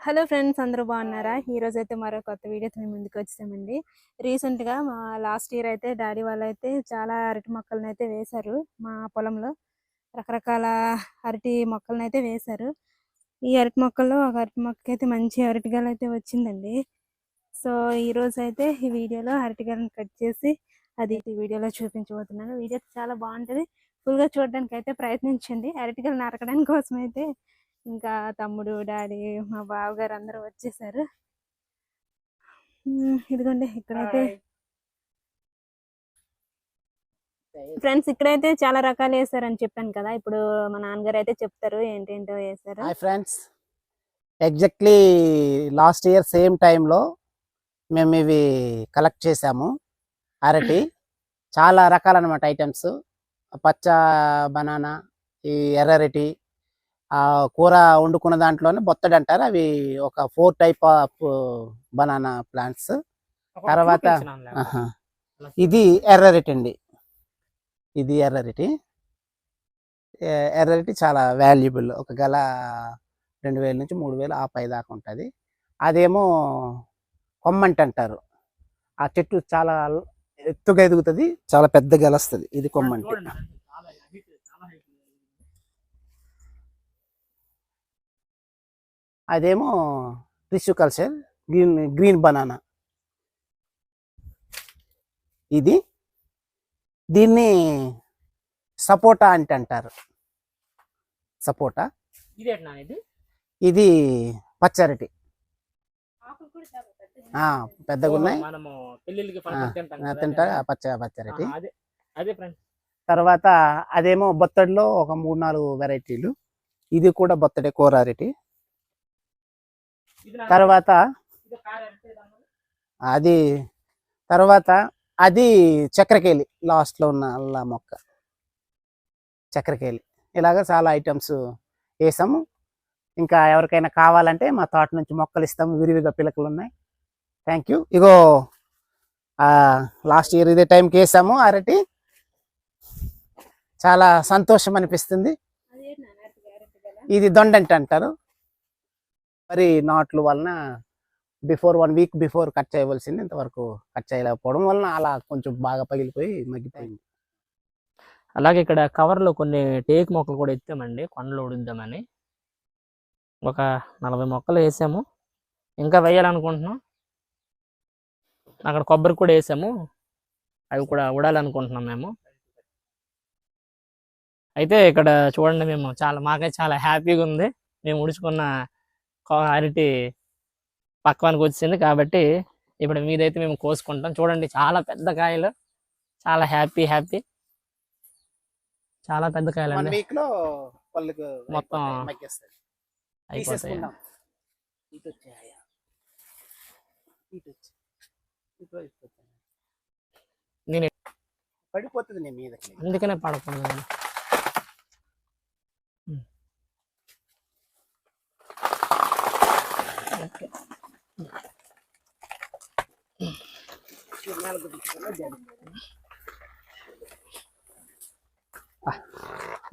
Hello friends అందరూ బాగున్నారా? ఈ రోజు అయితే మరో కొత్త వీడియోతో మేము ముందుకు వచ్చామండి రీసెంట్గా మా లాస్ట్ ఇయర్ అయితే డాడీ వాళ్ళు అయితే చాలా అరటి మొక్కలను అయితే వేశారు మా పొలంలో. రకరకాల అరటి మొక్కలను అయితే వేశారు. ఈ అరటి మొక్కల్లో ఒక అరటి మొక్కకి అయితే మంచి అరటిగాలు అయితే వచ్చిందండి. సో ఈ రోజు అయితే ఈ వీడియోలో అరటిగాలను కట్ చేసి అది ఈ వీడియోలో చూపించబోతున్నాను. వీడియో చాలా బాగుంటది. ఫుల్గా చూడడానికి అయితే ప్రయత్నించండి. అరటిగాలు నరకడానికి కోసం అయితే ఇంకా తమ్ముడు డాడీ మా బావగారు అందరూ వచ్చేసారు ఇదిగోండి ఇక్కడైతే ఫ్రెండ్స్ ఇక్కడైతే చాలా రకాలు వేసారని చెప్పాను కదా. ఇప్పుడు మా నాన్నగారు అయితే చెప్తారు ఏంటేంటో వేసారు. Hi friends. Exactly last year same టైంలో మేము ఇవి కలెక్ట్ చేసాము. అరటి చాలా రకాలన్నమాట ఐటమ్స్ పచ్చ బనానా ఈ ఎర్రరటి ఆ కూర వండుకున్న దాంట్లోనే బొత్తడి అంటారు అవి ఒక four type of banana plants. తర్వాత. ఇది ఎర్రరటి అండి. ఇది ఎర్రరటి ఎర్రరటి చాలా వాల్యుబుల్. ఒక గల రెండు వేల నుంచి మూడు వేలు ఆ పై దాకా ఉంటుంది. అదేమో కొమ్మంటి అంటారు. ఆ చెట్టు చాలా ఎత్తుగా ఎదుగుతుంది. చాలా పెద్ద గెల వస్తుంది. ఇది కొమ్మంటి. అదేమో tissue culture green green banana. ఇది దీన్ని సపోటా అంటే అంటారు. సపోటా. ఇది? ఇది పచ్చరటి. ఆ, పెద్దగా ఉన్నాయి. తింటాం తింటారు. పచ్చ పచ్చరటి. తర్వాత అదేమో బొత్తడిలో ఒక మూడు నాలుగు వెరైటీలు. ఇది కూడా బొత్తడి కూర అరటి తర్వాత అది తర్వాత అది చక్రకేళి లాస్ట్లో ఉన్న అల్లా మొక్క. చక్రకేళి ఇలాగ చాలా ఐటమ్స్ వేసాము. ఇంకా ఎవరికైనా కావాలంటే మా తోట నుంచి మొక్కలు ఇస్తాము. విరివిగా పిలకలు ఉన్నాయి. థ్యాంక్ యూ ఇగో లాస్ట్ ఇయర్ ఇదే టైంకి వేసాము అరటి. చాలా సంతోషం అనిపిస్తుంది. ఇది దొండంట అంటారు. మరి నాట్లు వలన before one week before cut చేయవలసింది ఇంతవరకు కట్ చేయలేకపోవడం వలన అలా కొంచెం బాగా పగిలిపోయి మగ్గిపోయింది. అలాగే ఇక్కడ కవర్లో కొన్ని టేక్ మొక్కలు కూడా ఎత్తామండి కొండలు ఉడిద్దామని ఒక నలభై మొక్కలు వేసాము. ఇంకా వేయాలనుకుంటున్నాం. అక్కడ కొబ్బరి కూడా వేసాము. అవి కూడా ఉడాలనుకుంటున్నాం మేము. అయితే ఇక్కడ చూడండి మేము చాలా మాకే చాలా హ్యాపీగా ఉంది. మేము ఉడుచుకున్న అరటి పక్వానికి వచ్చింది కాబట్టి ఇప్పుడు మీదైతే మేము కోసుకుంటాం. చూడండి చాలా పెద్ద కాయలు. చాలా హ్యాపీ హ్యాపీ చాలా పెద్ద కాయలు అండి మొత్తం అయిపోతాయి? నేను పడిపోతుంది అందుకనే పడకూడదు నేను. ఉమ్. ఓకే.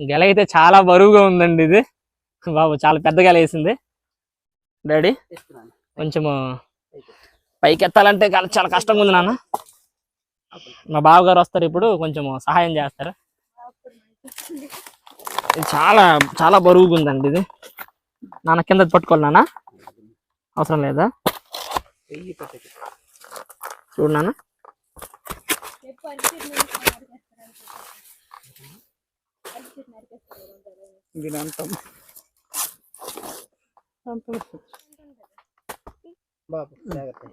గెల అయితే చాలా బరువుగా ఉందండి ఇది. బాబు చాలా పెద్ద గెల వేసింది. డాడీ కొంచెము పైకి ఎత్తాలంటే చాలా కష్టంగా ఉంది నాన్న. మా బావగారు వస్తారు ఇప్పుడు కొంచెం సహాయం చేస్తారు. ఇది చాలా చాలా బరువుగా ఉందండి ఇది. నాన్న కింద పట్టుకోవాలి నాన్న. అవసరం లేదా. చూడు నాన్న. దీని అంతం అంతం. బాబు జాగ్రత్త.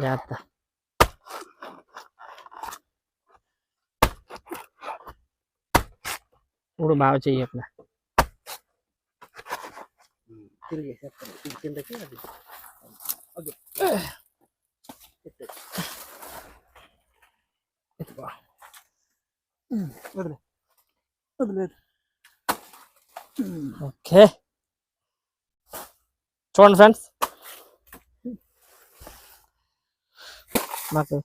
జాగ్రత్త. ఇప్పుడు బాగా చెయ్యి అక్కడ. తిరిగి తిరిగేసేస్తాను ఇది కిందకి అది. ఓకే. ఎత్తుకో. వదిలే. వదిలేదు ఓకే. చూడండి ఫ్రెండ్స్. మాకు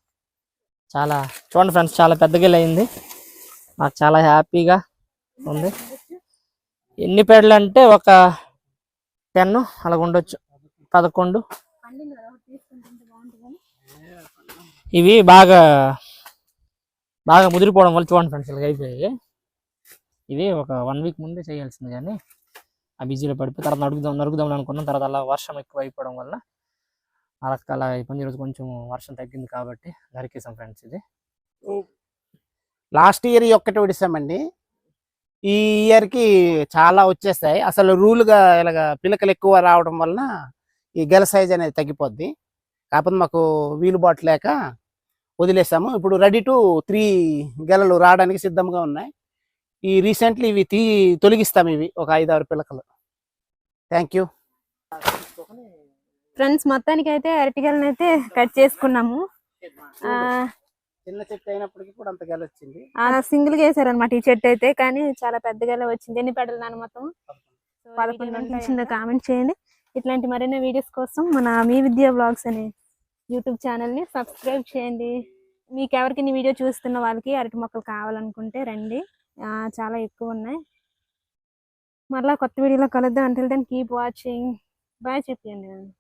చాలా చూడండి ఫ్రెండ్స్ చాలా పెద్ద గిల్ అయింది. మాకు చాలా హ్యాపీగా ఉంది. ఎన్ని పేడలు అంటే ఒక టెన్ అలాగ ఉండొచ్చు పదకొండు. ఇవి బాగా బాగా ముదిరిపోవడం వల్ల చూడండి ఫ్రెండ్స్ ఇలాగ అయిపోయాయి. ఇవి ఒక వన్ వీక్ ముందే చేయాల్సింది కానీ ఆ బిజీలో పడిపోయి తర్వాత నడుగుదాం నరుగుదాం అనుకున్నాం. తర్వాత అలా వర్షం ఎక్కువ అయిపోవడం వల్ల అలా అలా అయిపోయింది. ఈరోజు కొంచెం వర్షం తగ్గింది కాబట్టి నరికేసాం ఫ్రెండ్స్ ఇది. లాస్ట్ ఇయర్ ఒక్కటి విడిసామండి ఈ ఇయర్కి చాలా వచ్చేస్తాయి. అసలు రూల్గా ఇలాగ పిలకలు ఎక్కువ రావడం వలన ఈ గెల సైజ్ అనేది తగ్గిపోద్ది. కాకపోతే మాకు వీలుబాటు లేక వదిలేసాము. ఇప్పుడు రెడీ టు త్రీ గెలలు రావడానికి సిద్ధంగా ఉన్నాయి. ఈ రీసెంట్లీ ఇవి తీ తొలగిస్తాము ఇవి. ఒక ఐదు ఆరు పిలకలు. థ్యాంక్ యూ ఫ్రెండ్స్ మొత్తానికి అయితే అరటిగలను అయితే కట్ చేసుకున్నాము. ఆ, చిన్న చెట్టు అయినప్పటికీ కూడా అంత గెల వచ్చింది. ఆ సింగిల్గా వేసారనమాట ఈ చెట్టు అయితే కానీ చాలా పెద్దగా వచ్చింది. ఎన్ని పెడలు నాన్న మొత్తం? పదకొండు. కామెంట్ చేయండి. ఇట్లాంటి మరిన్ని వీడియోస్ కోసం మన మీ విద్యా బ్లాగ్స్ అనే యూట్యూబ్ ఛానల్ని సబ్స్క్రైబ్ చేయండి. మీకు ఎవరికి ఈ వీడియో చూస్తున్న వాళ్ళకి అరటి మొక్కలు కావాలనుకుంటే రండి. ఆ, చాలా ఎక్కువ ఉన్నాయి. మరలా కొత్త వీడియోలో కలుద్దాం. అంటే దాన్ని కీప్ వాచింగ్ బాయ్ చెప్పండి.